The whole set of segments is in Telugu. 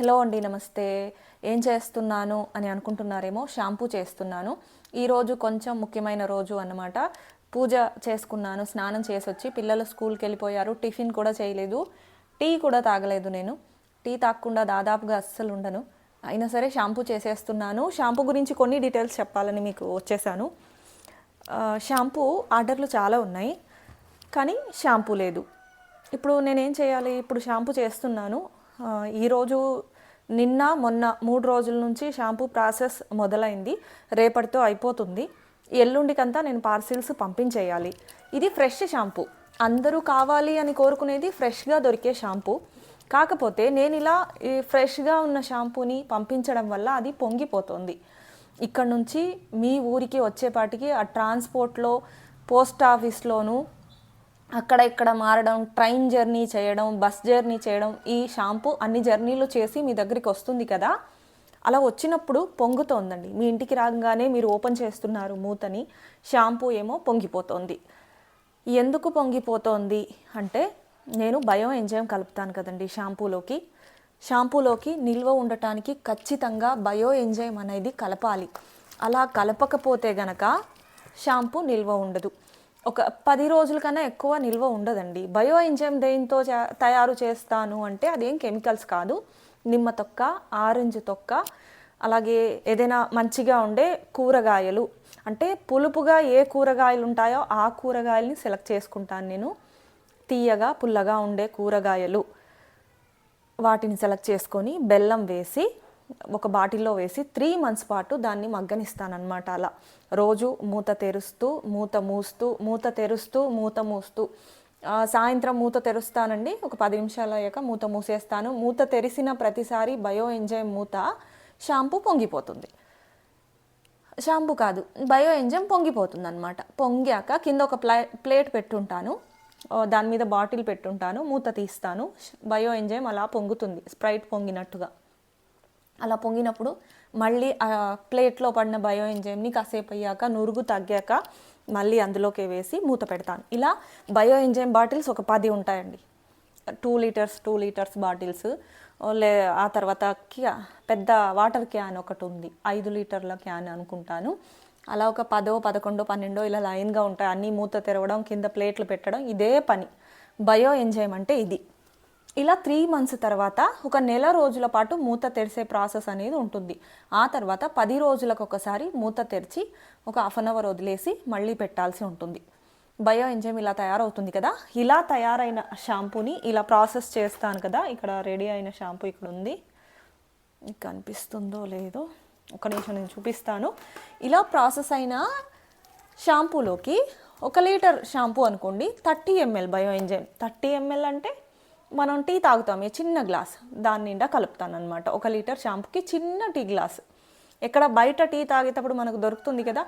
హలో అండి నమస్తే. ఏం చేస్తున్నాను అని అనుకుంటున్నారేమో షాంపూ చేస్తున్నాను. ఈరోజు కొంచెం ముఖ్యమైన రోజు అన్నమాట. పూజ చేసుకున్నాను స్నానం చేసి వచ్చి పిల్లలు స్కూల్కి వెళ్ళిపోయారు. టిఫిన్ కూడా చేయలేదు. టీ కూడా తాగలేదు నేను. టీ తాగకుండా దాదాపుగా అస్సలు ఉండను. అయినా సరే షాంపూ చేసేస్తున్నాను. షాంపూ గురించి కొన్ని డీటెయిల్స్ చెప్పాలని మీకు వచ్చేసాను. షాంపూ ఆర్డర్లు చాలా ఉన్నాయి కానీ షాంపూ లేదు. ఇప్పుడు నేనేం చేయాలి? ఇప్పుడు షాంపూ చేస్తున్నాను. ఈరోజు నిన్న మొన్న మూడు రోజుల నుంచి షాంపూ ప్రాసెస్ మొదలైంది. రేపటితో అయిపోతుంది. ఎల్లుండికంతా నేను పార్సిల్స్ పంపించేయాలి. ఇది ఫ్రెష్ షాంపూ. అందరూ కావాలి అని కోరుకునేది ఫ్రెష్గా దొరికే షాంపూ. కాకపోతే నేను ఇలా ఈ ఫ్రెష్గా ఉన్న షాంపూని పంపించడం వల్ల అది పొంగిపోతుంది. ఇక్కడ నుంచి మీ ఊరికి వచ్చేపాటికి ఆ ట్రాన్స్పోర్ట్లో పోస్ట్ ఆఫీస్లోనూ అక్కడ ఇక్కడ మారడం ట్రైన్ జర్నీ చేయడం బస్ జర్నీ చేయడం ఈ షాంపూ అన్ని జర్నీలు చేసి మీ దగ్గరికి వస్తుంది కదా. అలా వచ్చినప్పుడు పొంగుతోందండి. మీ ఇంటికి రాగానే మీరు ఓపెన్ చేస్తున్నారు మూతని షాంపూ ఏమో పొంగిపోతోంది. ఎందుకు పొంగిపోతోంది అంటే నేను బయో ఎంజైమ్ కలుపుతాను కదండి షాంపూలోకి. షాంపూలోకి నిల్వ ఉండటానికి ఖచ్చితంగా బయో ఎంజైమ్ అనేది కలపాలి. అలా కలపకపోతే గనక షాంపూ నిల్వ ఉండదు. ఒక పది రోజుల కన్నా ఎక్కువ నిల్వ ఉండదండి. బయో ఎంజైమ్ దేంతో తయారు చేస్తాను అంటే అదేం కెమికల్స్ కాదు. నిమ్మ తొక్క ఆరెంజ్ తొక్క అలాగే ఏదైనా మంచిగా ఉండే కూరగాయలు. అంటే పులుపుగా ఏ కూరగాయలు ఉంటాయో ఆ కూరగాయలని సెలెక్ట్ చేసుకుంటాను నేను. తీయగా పుల్లగా ఉండే కూరగాయలు. వాటిని సెలెక్ట్ చేసుకొని బెల్లం వేసి ఒక బాటిల్లో వేసి త్రీ మంత్స్ పాటు దాన్ని మగ్గనిస్తానమాట అలా. రోజు మూత తెరుస్తూ మూత మూస్తూ మూత తెరుస్తూ మూత మూస్తూ. సాయంత్రం మూత తెరుస్తానండి. ఒక పది నిమిషాలు అయ్యాక మూత మూసేస్తాను. మూత తెరిసిన ప్రతిసారి బయో ఎంజైమ్ మూత షాంపూ పొంగిపోతుంది. షాంపూ కాదు బయో ఎంజైమ్ పొంగిపోతుంది అనమాట పొంగాక కింద ఒక ప్లే ప్లేట్ పెట్టుంటాను. దాని మీద బాటిల్ పెట్టుంటాను. మూత తీస్తాను. బయో ఎంజైమ్ అలా పొంగుతుంది స్ప్రైట్ పొంగినట్టుగా. అలా పొంగినప్పుడు మళ్ళీ ఆ ప్లేట్లో పడిన బయో ఎంజైమ్ని కాసేపు అయ్యాక నురుగు తగ్గాక మళ్ళీ అందులోకి వేసి మూత పెడతాను. ఇలా బయో ఎంజైమ్ బాటిల్స్ ఒక పది ఉంటాయండి. Two litres two litres bottles. లే ఆ తర్వాత క్యా పెద్ద వాటర్ క్యాన్ ఒకటి ఉంది. ఐదు లీటర్ల క్యాన్ అనుకుంటాను. అలా ఒక పదో పదకొండో పన్నెండో ఇలా లైన్గా ఉంటాయి. అన్నీ మూత తెరవడం కింద ప్లేట్లు పెట్టడం ఇదే పని. బయో ఎంజైమ్ అంటే ఇది. ఇలా త్రీ మంత్స్ తర్వాత ఒక నెల రోజుల పాటు మూత తెరిసే ప్రాసెస్ అనేది ఉంటుంది. ఆ తర్వాత పది రోజులకు ఒకసారి మూత తెరిచి ఒక హాఫ్ అన్ అవర్ వదిలేసి మళ్ళీ పెట్టాల్సి ఉంటుంది. బయో ఎంజైమ్ ఇలా తయారవుతుంది కదా? ఇలా తయారైన షాంపూని ఇలా ప్రాసెస్ చేస్తాను కదా? ఇక్కడ రెడీ అయిన షాంపూ ఇక్కడ ఉంది. కనిపిస్తుందో లేదో? ఒక నిమిషం నేను చూపిస్తాను. ఇలా ప్రాసెస్ అయిన షాంపూలోకి ఒక లీటర్ షాంపూ అనుకోండి thirty ML bio enzyme thirty ML అంటే మనం టీ తాగుతాం చిన్న గ్లాస్ దాని నిండా కలుపుతాను అనమాట ఒక లీటర్ షాంపుకి చిన్న టీ గ్లాస్. ఎక్కడ బయట టీ తాగేటప్పుడు మనకు దొరుకుతుంది కదా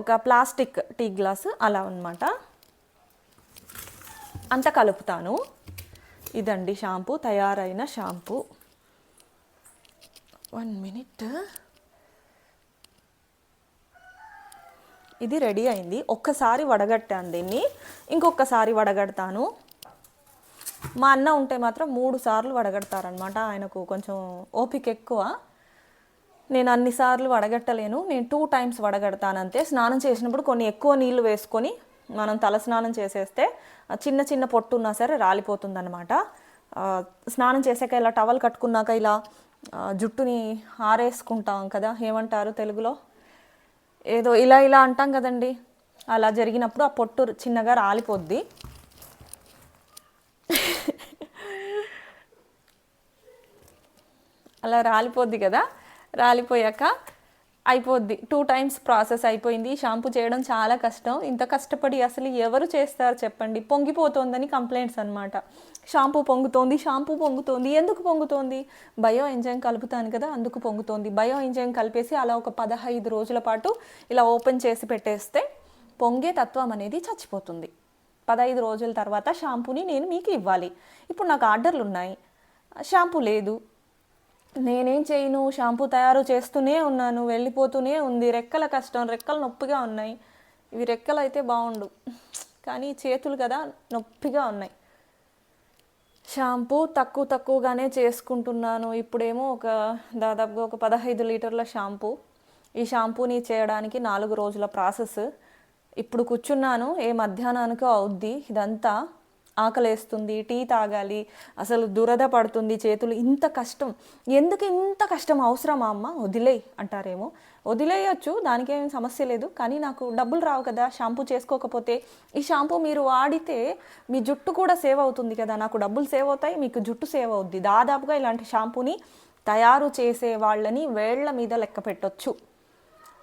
ఒక ప్లాస్టిక్ టీ గ్లాస్ అలా అన్నమాట. అంత కలుపుతాను. ఇదండి షాంపూ తయారైన షాంపూ. One minute. ఇది రెడీ అయింది. ఒక్కసారి వడగట్టాను దీన్ని. ఇంకొకసారి వడగడతాను. మా అన్న ఉంటే మాత్రం మూడు సార్లు వడగడతారనమాట ఆయనకు కొంచెం ఓపిక ఎక్కువ. నేను అన్నిసార్లు వడగట్టలేను. నేను టూ టైమ్స్ వడగడతాను అంతే స్నానం చేసినప్పుడు కొన్ని ఎక్కువ నీళ్ళు వేసుకొని మనం తల స్నానం చేసేస్తే చిన్న చిన్న పొట్టు ఉన్నా సరే రాలిపోతుందనమాట స్నానం చేసాక ఇలా టవల్ కట్టుకున్నాక ఇలా జుట్టుని ఆరేసుకుంటాం కదా ఏమంటారు తెలుగులో? ఏదో ఇలా ఇలా అంటాం కదండి. అలా జరిగినప్పుడు ఆ పొట్టు చిన్నగా రాలిపోద్ది. అలా రాలిపోద్ది కదా. రాలిపోయాక అయిపోద్ది. టూ టైమ్స్ ప్రాసెస్ అయిపోయింది. షాంపూ చేయడం చాలా కష్టం. ఇంత కష్టపడి అసలు ఎవరు చేస్తారు చెప్పండి? పొంగిపోతోందని కంప్లైంట్స్ అనమాట షాంపూ పొంగుతోంది షాంపూ పొంగుతోంది. ఎందుకు పొంగుతోంది? బయో ఎంజైమ్ కలుపుతాను కదా అందుకు పొంగుతోంది. బయో ఎంజైమ్ కలిపేసి అలా ఒక పదహైదు రోజుల పాటు ఇలా ఓపెన్ చేసి పెట్టేస్తే పొంగే తత్వం అనేది చచ్చిపోతుంది. పదహైదు రోజుల తర్వాత షాంపూని నేను మీకు ఇవ్వాలి. ఇప్పుడు నాకు ఆర్డర్లు ఉన్నాయి. షాంపూ లేదు. నేనేం చేయను షాంపూ తయారు చేస్తూనే ఉన్నాను వెళ్ళిపోతూనే ఉంది. రెక్కల కష్టం రెక్కలు నొప్పిగా ఉన్నాయి. ఇవి రెక్కలు అయితే బాగుండు కానీ చేతులు కదా నొప్పిగా ఉన్నాయి. షాంపూ తక్కువ తక్కువగానే చేసుకుంటున్నాను. ఇప్పుడేమో ఒక దాదాపుగా ఒక పదహైదు లీటర్ల షాంపూ. ఈ షాంపూని చేయడానికి నాలుగు రోజుల ప్రాసెస్. ఇప్పుడు కూర్చున్నాను ఏ మధ్యాహ్నానికో అవుద్ది ఇదంతా. ఆకలేస్తుంది టీ తాగాలి అసలు దురద పడుతుంది చేతులు ఇంత కష్టం. ఎందుకు ఇంత కష్టం? అవసరమా అమ్మ? వదిలేయ్ అంటారేమో. వదిలేయచ్చు దానికేం సమస్య లేదు. కానీ నాకు డబ్బులు రావు కదా షాంపూ చేసుకోకపోతే. ఈ షాంపూ మీరు వాడితే మీ జుట్టు కూడా సేవ్ అవుతుంది కదా. నాకు డబ్బులు సేవ్ అవుతాయి మీకు జుట్టు సేవ్ అవుద్ది. దాదాపుగా ఇలాంటి షాంపూని తయారు చేసే వాళ్ళని వేళ్ళ మీద లెక్క పెట్టొచ్చు.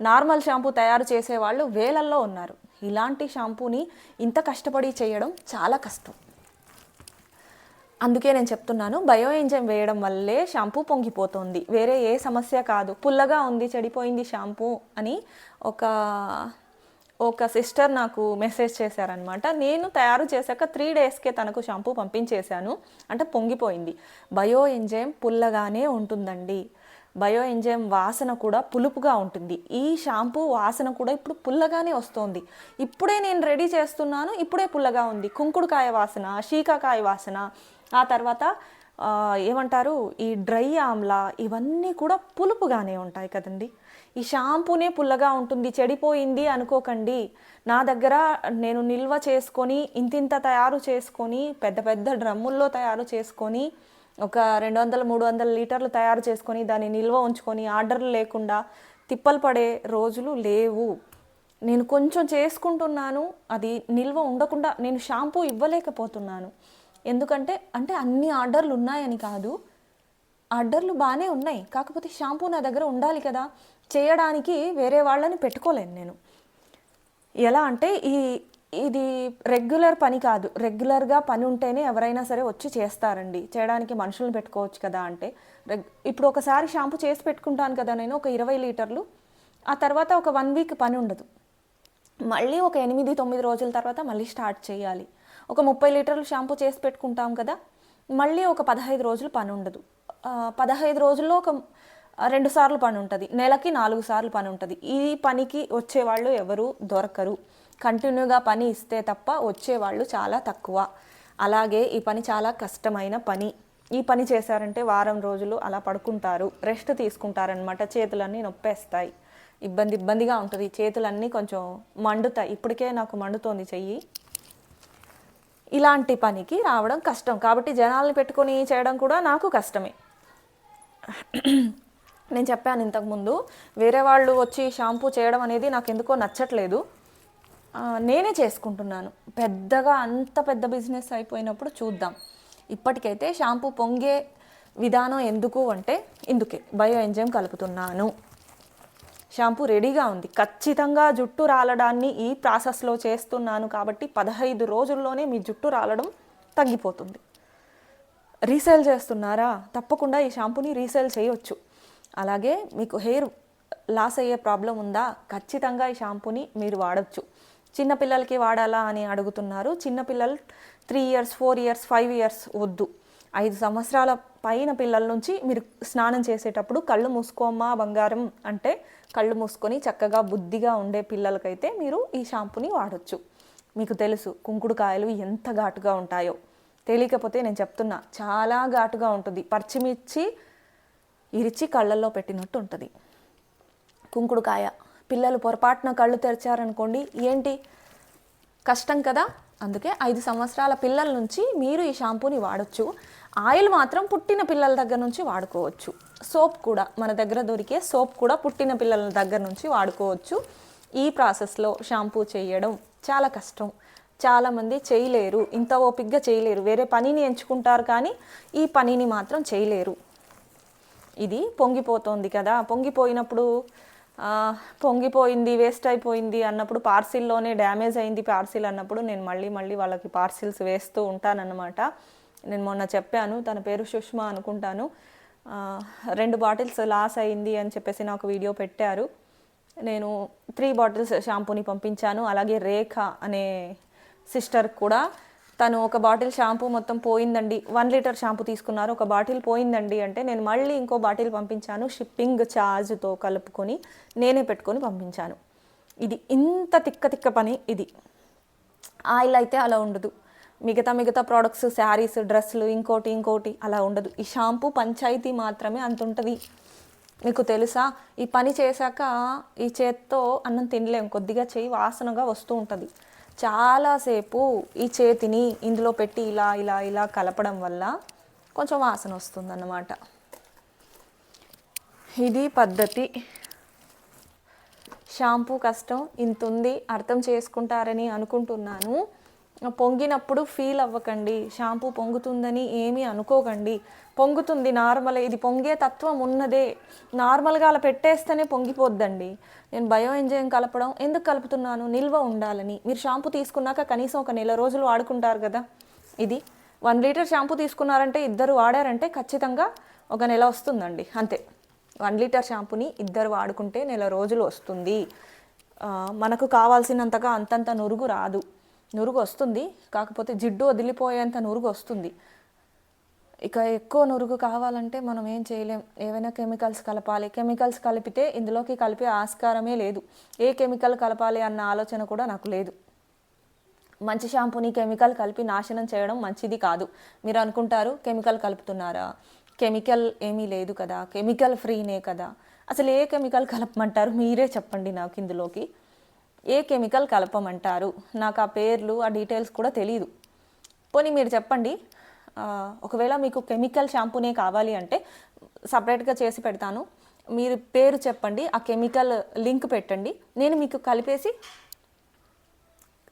నార్మల్ షాంపూ తయారు చేసే వాళ్ళు వేలల్లో ఉన్నారు. ఇలాంటి షాంపూని ఇంత కష్టపడి చేయడం చాలా కష్టం. అందుకే నేను చెప్తున్నాను బయో ఎంజైమ్ వేయడం వల్లే షాంపూ పొంగిపోతుంది. వేరే ఏ సమస్య కాదు. పుల్లగా ఉంది చెడిపోయింది షాంపూ అని ఒక ఒక సిస్టర్ నాకు మెసేజ్ చేశారనమాట నేను తయారు చేశాక త్రీ డేస్కే తనకు షాంపూ పంపించేశాను. అంటే పొంగిపోయింది. బయో ఎంజైమ్ పుల్లగానే ఉంటుందండి. బయో ఎంజైమ్ వాసన కూడా పులుపుగా ఉంటుంది. ఈ షాంపూ వాసన కూడా ఇప్పుడు పుల్లగానే వస్తుంది. ఇప్పుడే నేను రెడీ చేస్తున్నాను ఇప్పుడే పుల్లగా ఉంది. కుంకుడుకాయ వాసన శీకాకాయ వాసన ఆ తర్వాత ఏమంటారు ఈ డ్రై ఆమ్లా ఇవన్నీ కూడా పులుపుగానే ఉంటాయి కదండి. ఈ షాంపూనే పుల్లగా ఉంటుంది చెడిపోయింది అనుకోకండి. నా దగ్గర నేను నిల్వ చేసుకొని ఇంతింత తయారు చేసుకొని పెద్ద పెద్ద డ్రమ్ముల్లో తయారు చేసుకొని ఒక రెండు వందల మూడు వందల లీటర్లు తయారు చేసుకొని దాన్ని నిల్వ ఉంచుకొని ఆర్డర్లు లేకుండా తిప్పలు పడే రోజులు లేవు. నేను కొంచెం చేసుకుంటున్నాను అది నిల్వ ఉండకుండా నేను షాంపూ ఇవ్వలేకపోతున్నాను. ఎందుకంటే అంటే అన్ని ఆర్డర్లు ఉన్నాయని కాదు ఆర్డర్లు బాగానే ఉన్నాయి. కాకపోతే షాంపూ నా దగ్గర ఉండాలి కదా చేయడానికి వేరే వాళ్ళని పెట్టుకోలేను నేను. ఎలా అంటే ఈ ఇది రెగ్యులర్ పని కాదు. రెగ్యులర్గా పని ఉంటేనే ఎవరైనా సరే వచ్చి చేస్తారండి. చేయడానికి మనుషులను పెట్టుకోవచ్చు కదా అంటే. రెగ్ ఇప్పుడు ఒకసారి షాంపూ చేసి పెట్టుకుంటాను కదా నేను ఒక ఇరవై లీటర్లు. ఆ తర్వాత ఒక వన్ వీక్ పని ఉండదు. మళ్ళీ ఒక ఎనిమిది తొమ్మిది రోజుల తర్వాత మళ్ళీ స్టార్ట్ చేయాలి. ఒక ముప్పై లీటర్లు షాంపూ చేసి పెట్టుకుంటాం కదా మళ్ళీ ఒక పదహైదు రోజులు పని ఉండదు. పదహైదు రోజుల్లో ఒక రెండు సార్లు పని ఉంటుంది. నెలకి నాలుగు సార్లు పని ఉంటుంది. ఈ పనికి వచ్చేవాళ్ళు ఎవరు? దొరకరు. కంటిన్యూగా పని ఇస్తే తప్ప వచ్చేవాళ్ళు చాలా తక్కువ. అలాగే ఈ పని చాలా కష్టమైన పని. ఈ పని చేశారంటే వారం రోజులు అలా పడుకుంటారు. రెస్ట్ తీసుకుంటారనమాట చేతులన్నీ నొప్పేస్తాయి. ఇబ్బంది ఇబ్బందిగా ఉంటుంది. చేతులన్నీ కొంచెం మండుతాయి. ఇప్పటికే నాకు మండుతోంది చెయ్యి. ఇలాంటి పనికి రావడం కష్టం. కాబట్టి జనాల్ని పెట్టుకొని చేయడం కూడా నాకు కష్టమే. నేను చెప్పాను ఇంతకుముందు. వేరే వాళ్ళు వచ్చి షాంపూ చేయడం అనేది నాకు ఎందుకో నచ్చట్లేదు. నేనే చేసుకుంటున్నాను. పెద్దగా అంత పెద్ద బిజినెస్ అయిపోయినప్పుడు చూద్దాం. ఇప్పటికైతే షాంపూ పొంగే విధానం ఎందుకు అంటే ఇందుకే. బయో ఎంజైమ్ కలుపుతున్నాను. షాంపూ రెడీగా ఉంది. ఖచ్చితంగా జుట్టు రాలడాన్ని ఈ ప్రాసెస్లో చేస్తున్నాను కాబట్టి పదహైదు రోజుల్లోనే మీ జుట్టు రాలడం తగ్గిపోతుంది. రీసేల్ చేస్తున్నారా? తప్పకుండా ఈ షాంపూని రీసేల్ చేయొచ్చు. అలాగే మీకు హెయిర్ లాస్ అయ్యే ప్రాబ్లం ఉందా? ఖచ్చితంగా ఈ షాంపూని మీరు వాడచ్చు. చిన్నపిల్లలకి వాడాలా అని అడుగుతున్నారు. చిన్నపిల్లలు three years four years five years వద్దు. ఐదు సంవత్సరాల పైన పిల్లల నుంచి మీరు స్నానం చేసేటప్పుడు కళ్ళు మూసుకోమ్మా బంగారం అంటే కళ్ళు మూసుకొని చక్కగా బుద్ధిగా ఉండే పిల్లలకైతే మీరు ఈ షాంపూని వాడచ్చు. మీకు తెలుసు కుంకుడుకాయలు ఎంత ఘాటుగా ఉంటాయో. తెలియకపోతే నేను చెప్తున్నా చాలా ఘాటుగా ఉంటుంది. పచ్చిమిర్చి ఇరిచి కళ్ళల్లో పెట్టినట్టు ఉంటుంది. కుంకుడుకాయ పిల్లలు పొరపాటున కళ్ళు తెరిచారనుకోండి ఏంటి? కష్టం కదా? అందుకే ఐదు సంవత్సరాల పిల్లల నుంచి మీరు ఈ షాంపూని వాడచ్చు. ఆయిల్ మాత్రం పుట్టిన పిల్లల దగ్గర నుంచి వాడుకోవచ్చు. సోప్ కూడా మన దగ్గర దొరికే సోప్ కూడా పుట్టిన పిల్లల దగ్గర నుంచి వాడుకోవచ్చు. ఈ ప్రాసెస్లో షాంపూ చేయడం చాలా కష్టం. చాలామంది చేయలేరు ఇంత ఓపిగ్గా చేయలేరు. వేరే పనిని ఎంచుకుంటారు కానీ ఈ పనిని మాత్రం చేయలేరు. ఇది పొంగిపోతోంది కదా? పొంగిపోయినప్పుడు పొంగిపోయింది వేస్ట్ అయిపోయింది అన్నప్పుడు పార్సిల్లోనే డ్యామేజ్ అయింది పార్సిల్ అన్నప్పుడు నేను మళ్ళీ మళ్ళీ వాళ్ళకి పార్సిల్స్ వేస్తూ ఉంటానన్నమాట. నేను మొన్న చెప్పాను తన పేరు సుష్మా అనుకుంటాను. రెండు బాటిల్స్ లాస్ అయింది అని చెప్పేసి నాకు వీడియో పెట్టారు. నేను త్రీ బాటిల్స్ షాంపూని పంపించాను అలాగే రేఖ అనే సిస్టర్ కూడా తను ఒక బాటిల్ షాంపూ మొత్తం పోయిందండి. వన్ లీటర్ షాంపూ తీసుకున్నారు. ఒక బాటిల్ పోయిందండి అంటే నేను మళ్ళీ ఇంకో బాటిల్ పంపించాను. షిప్పింగ్ ఛార్జ్తో కలుపుకొని నేనే పెట్టుకొని పంపించాను. ఇది ఇంత తిక్క తిక్క పని ఇది. ఆయిల్ అయితే అలా ఉండదు. మిగతా మిగతా ప్రోడక్ట్స్ శారీస్ డ్రెస్సులు ఇంకోటి ఇంకోటి అలా ఉండదు. ఈ షాంపూ పంచాయతీ మాత్రమే అంత ఉంటుంది. మీకు తెలుసా? ఈ పని చేశాక ఈ చేత్తో అన్నం తినలేం. కొద్దిగా చేయి వాసనగా వస్తూ ఉంటుంది. చాలాసేపు ఈ చేతిని ఇందులో పెట్టి ఇలా ఇలా ఇలా కలపడం వల్ల కొంచెం వాసన వస్తుందన్నమాట. ఇది పద్ధతి. షాంపూ కష్టం ఇంత ఉంది అర్థం చేసుకుంటారని అనుకుంటున్నాను. పొంగినప్పుడు ఫీల్ అవ్వకండి. షాంపూ పొంగుతుందని ఏమీ అనుకోకండి. పొంగుతుంది నార్మల్ ఇది పొంగే తత్వం ఉన్నదే. నార్మల్గా అలా పెట్టేస్తేనే పొంగిపోద్దండి. నేను బయో ఎంజైమ్ కలపడం ఎందుకు కలుపుతున్నాను? నిల్వ ఉండాలని. మీరు షాంపూ తీసుకున్నాక కనీసం ఒక నెల రోజులు వాడుకుంటారు కదా. ఇది వన్ లీటర్ షాంపూ తీసుకున్నారంటే ఇద్దరు వాడారంటే ఖచ్చితంగా ఒక నెల వస్తుందండి. అంతే. వన్ లీటర్ షాంపూని ఇద్దరు వాడుకుంటే నెల రోజులు వస్తుంది. మనకు కావాల్సినంతగా అంతంత నురుగు రాదు. నురుగు వస్తుంది కాకపోతే జిడ్డు వదిలిపోయేంత నురుగు వస్తుంది ఇక ఎక్కువ నురుగు కావాలంటే మనం ఏం చేయలేం. ఏవైనా కెమికల్స్ కలపాలి. కెమికల్స్ కలిపితే ఇందులోకి కలిపే ఆస్కారమే లేదు. ఏ కెమికల్ కలపాలి అన్న ఆలోచన కూడా నాకు లేదు. మంచి షాంపూని కెమికల్ కలిపి నాశనం చేయడం మంచిది కాదు. మీరు అనుకుంటారు కెమికల్ కలుపుతున్నారా? కెమికల్ ఏమీ లేదు కదా. కెమికల్ ఫ్రీనే కదా. అసలు ఏ కెమికల్ కలపమంటారు? మీరే చెప్పండి నాకు ఇందులోకి. ఏ కెమికల్ కలపమంటారు? నాకు ఆ పేర్లు ఆ డీటెయిల్స్ కూడా తెలియదు పోనీ మీరు చెప్పండి ఒకవేళ మీకు కెమికల్ షాంపూనే కావాలి అంటే సపరేట్గా చేసి పెడతాను. మీరు పేరు చెప్పండి ఆ కెమికల్ లింక్ పెట్టండి. నేను మీకు కలిపేసి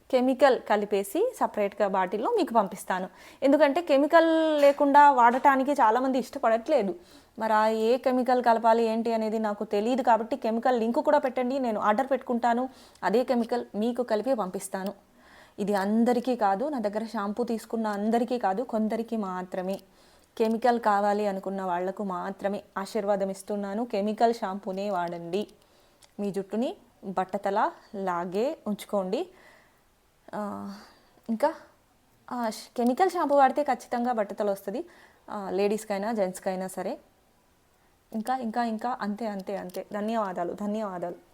కెమికల్ కలిపేసి సపరేట్గా బాటిల్లో మీకు పంపిస్తాను. ఎందుకంటే కెమికల్ లేకుండా వాడటానికి చాలామంది ఇష్టపడట్లేదు. మరి ఆ ఏ కెమికల్ కలపాలి ఏంటి అనేది నాకు తెలియదు కాబట్టి కెమికల్ లింక్ కూడా పెట్టండి నేను ఆర్డర్ పెట్టుకుంటాను. అదే కెమికల్ మీకు కలిపి పంపిస్తాను. ఇది అందరికీ కాదు నా దగ్గర షాంపూ తీసుకున్న అందరికీ కాదు కొందరికి మాత్రమే. కెమికల్ కావాలి అనుకున్న వాళ్ళకు మాత్రమే ఆశీర్వాదం ఇస్తున్నాను. కెమికల్ షాంపూనే వాడండి. మీ జుట్టుని బట్టతల లాగే ఉంచుకోండి. ఇంకా? కెమికల్ షాంపూ వాడితే ఖచ్చితంగా బట్టతలు వస్తుంది. లేడీస్కైనా జెంట్స్కైనా సరే. ఇంకా ఇంకా ఇంకా అంతే అంతే అంతే. ధన్యవాదాలు ధన్యవాదాలు.